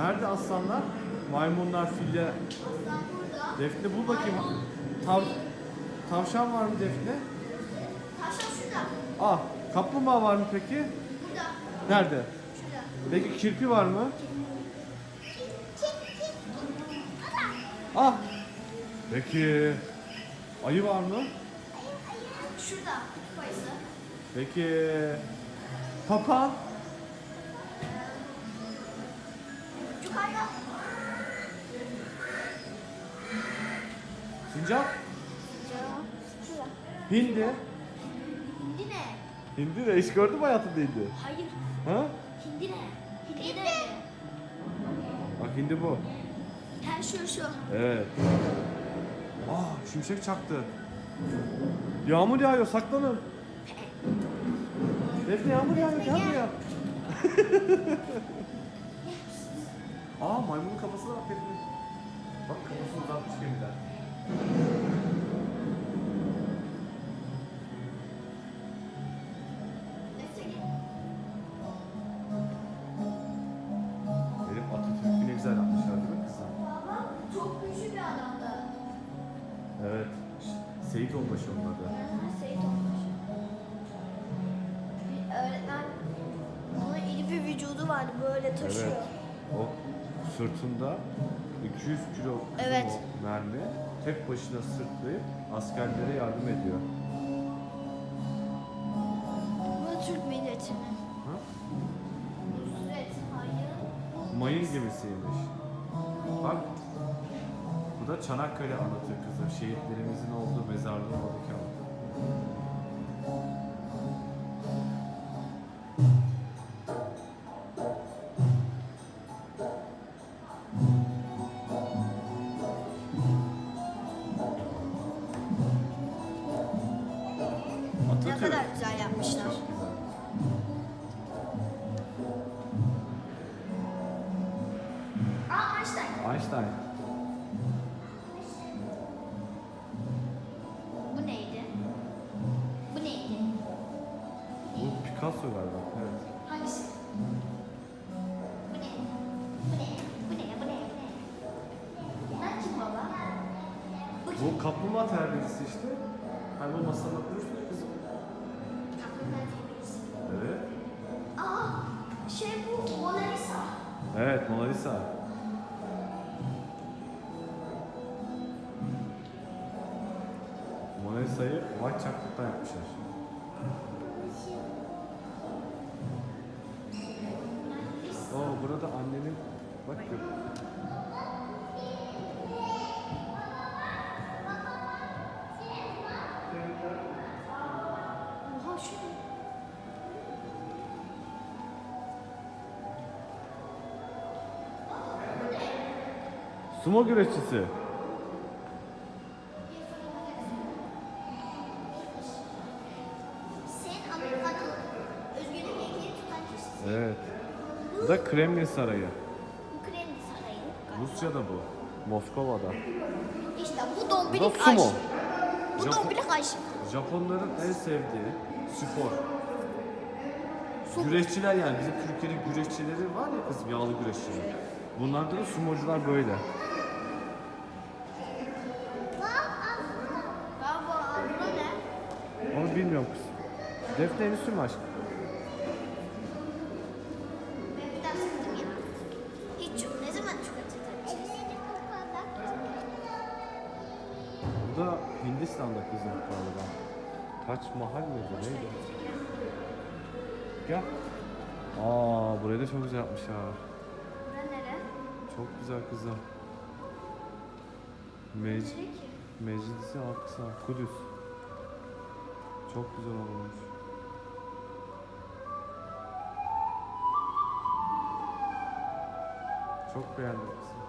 Nerede aslanlar? Maymunlar, filler. Aslan burada. Defne bul bakayım. Tav tavşan var mı Defne? Tavşan şurada. Ah, kaplumbağa var mı peki? Burada. Nerede? Şurada. Peki kirpi var mı? Ah. Peki ayı var mı? Şurada. Kutup ayısı. Peki papağan? Sincap? Hindi? Hindi ne? Hindi de hiç gördün mü hayatında hindi? Hayır. Ha? Hindi ne? Hindi ne? Bak hindi bu. Ha şu şu. Evet. Ah şimşek çaktı. Yağmur yağıyor saklanın. Defne yağmur yağıyor gel buraya. Aa maymunun kafasına bak Defne. Bak kafasını uzatmış gemiden. Benim Atatürk'ü ne güzel yapmışlar değil mi kızım? Baba çok güçlü bir adamdı. Evet. Seyit Onbaşı onun adı. Seyit. Bir öğretmen onun iri bir vücudu vardı böyle taşıyor. Evet. O sırtında 200 kilo Evet. mermi tek başına sırtlayıp askerlere yardım ediyor. Bu Türk milletinin. Ha? Nusret, hayır. Mayın gemisiymiş. Bak. Bu da Çanakkale anlatır kızım. Şehitlerimizin olduğu mezarlığın oradaki anlatır. Aa Einstein. Einstein. Bu neydi? Bu neydi? Bu Picasso galiba. Evet. Hangisi? Bu ne? Bu ne? Bu ne? Bu ne? Bu ne? Bunlar kim baba? Bu kim? Bu kaplumbağa terbiyesi işte. Hani bu kurmuştu ya kızım. Mona Lisa'yı white chocolate yapmışlar. Oo burada annenin bak gör. Oha şu ne? Sumo güreşçisi. Evet. Bu da Kremlin Sarayı. Bu Kremlin Sarayı. Rusya'da bu. Moskova'da. İşte bu Bu dombilik da sumo. aşık. Bu Japon- dombilik aşık. Japonların en sevdiği spor. Su- Güreşçiler yani bizim Türkiye'de güreşçileri var ya kızım yağlı güreşçiler. Bunlarda da sumocular böyle. Onu bilmiyorum kız. Defne Endüstri mi aşkım? Hindistan'da kızım galiba. Taç Mahal mıydı neydi? Gel. Aa burayı da çok güzel yapmışlar. Çok güzel kızım. Mec? Meclisi Aksa, Kudüs. Çok güzel olmuş. Çok beğendim kızım.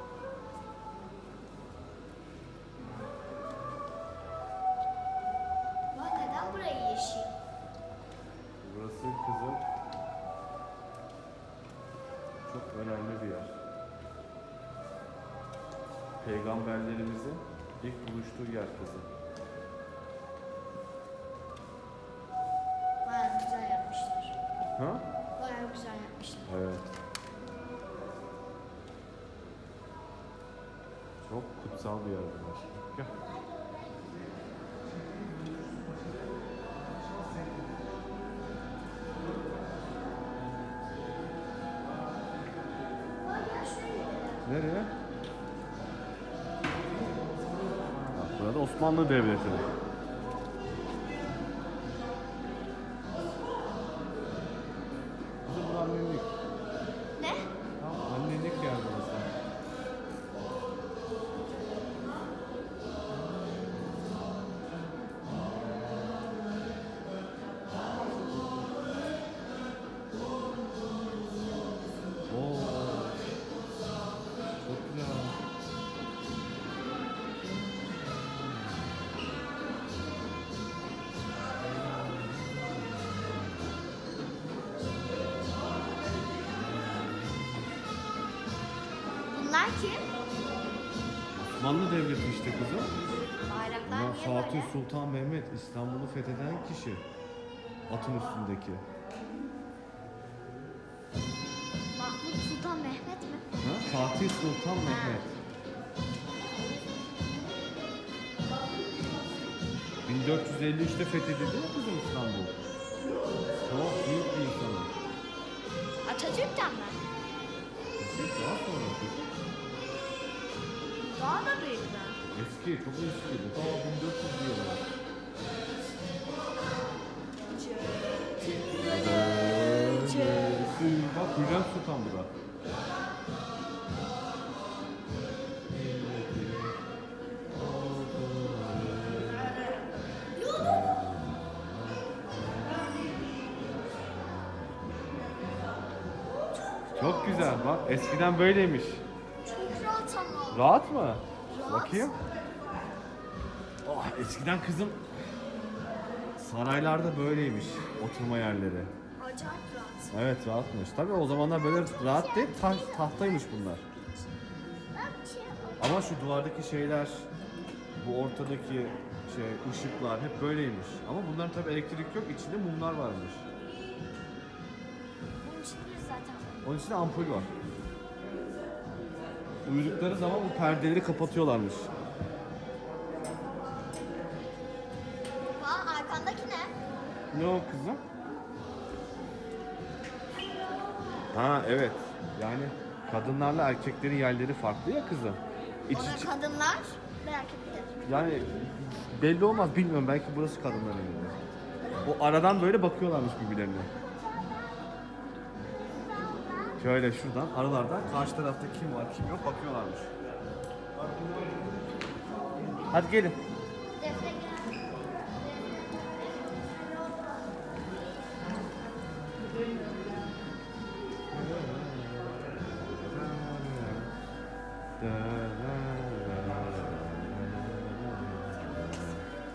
Peygamberlerimizin ilk buluştuğu yer kızım. Baya güzel yapmışlar. Ha? Baya güzel yapmışlar. Evet. Çok kutsal bir yer burası. Gel. Nereye? Osmanlı Devleti. Bunlar kim? Osmanlı Devleti işte kızım. Bayraklar Bunlar niye Fatih böyle? Sultan Mehmet İstanbul'u fetheden kişi. Atın üstündeki. Mahmut Sultan Mehmet mi? Ha? Fatih Sultan Mehmet. 1453'te fethedildi ya kızım İstanbul. Çok büyük bir insanım. Atatürk'ten mi? Daha sonra. Daha da büyük mü? Eski, çok eski. Bu Daha 1400 diyorlar. Bak Hürrem Sultan bu da. Çok güzel bak eskiden böyleymiş. Rahat mı? Rahat. Bakayım. Oh, eskiden kızım saraylarda böyleymiş oturma yerleri. Acayip rahat. Evet rahatmış. Tabii o zamanlar böyle rahat değil ta- tahtaymış bunlar. Ama şu duvardaki şeyler, bu ortadaki şey ışıklar hep böyleymiş. Ama bunların tabii elektrik yok, içinde mumlar varmış. Bunun için bir zaten. Onun içinde ampul var. Uyudukları zaman bu perdeleri kapatıyorlarmış. Aa arkandaki ne? Ne o kızım? Ha evet. Yani kadınlarla erkeklerin yerleri farklı ya kızım. İç O da içe- kadınlar ve erkekler. yani belli olmaz bilmiyorum belki burası kadınların yeri. O aradan böyle bakıyorlarmış birbirlerine. Şöyle şuradan aralardan karşı tarafta kim var kim yok bakıyorlarmış. Hadi gelin.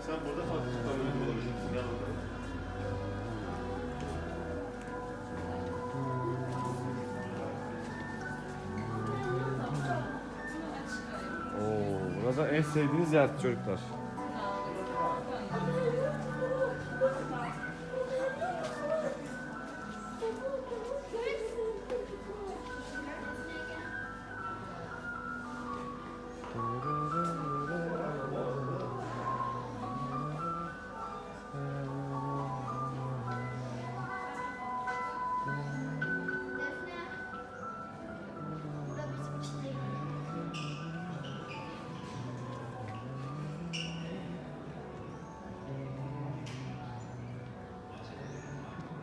Sen burada farklı tutanların olabilirsin. Gel bakalım. En sevdiğiniz yer çocuklar.